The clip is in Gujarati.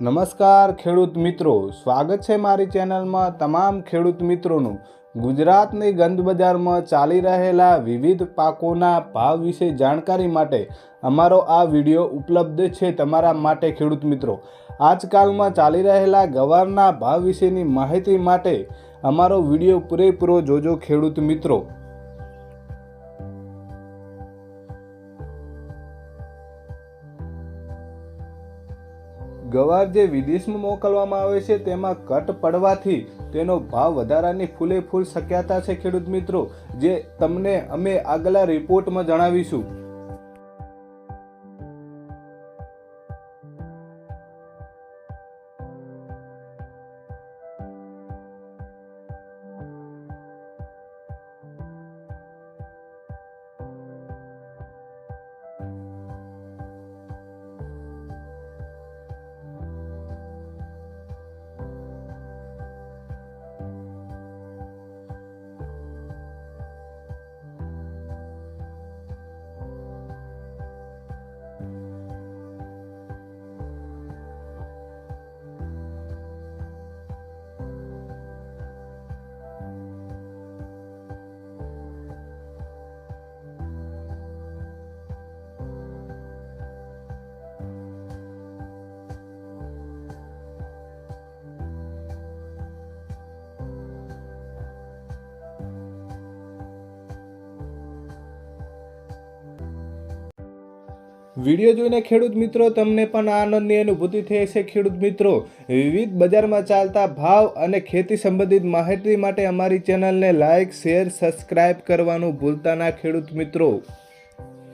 નમસ્કાર ખેડૂત મિત્રો, સ્વાગત છે મારી ચેનલમાં તમામ ખેડૂત મિત્રોનું. ગુજરાતની ગંદ બજારમાં ચાલી રહેલા વિવિધ પાકોના ભાવ વિશે જાણકારી માટે અમારો આ વીડિયો ઉપલબ્ધ છે તમારા માટે ખેડૂત મિત્રો. આજકાલમાં ચાલી રહેલા ગવારના ભાવ વિશેની માહિતી માટે અમારો વીડિયો પૂરેપૂરો જોજો ખેડૂત મિત્રો. ગવાર જે વિદેશમાં મોકલવામાં આવે છે, તેમાં કટ પડવાથી તેનો ભાવ વધારાની ફૂલે ફૂલ શક્યતા છે ખેડૂત મિત્રો, જે તમને અમે આગલા રિપોર્ટમાં જણાવીશું. વીડિયો જોઈને ખેડૂત મિત્રો, તમને પણ આનંદની અનુભૂતિ થઈ છે ખેડૂત મિત્રો. વિવિધ બજારમાં ચાલતા ભાવ અને ખેતી સંબંધિત માહિતી માટે અમારી ચેનલને લાઇક શેર, સબસ્ક્રાઇબ કરવાનું ભૂલતા ના ખેડૂત મિત્રો.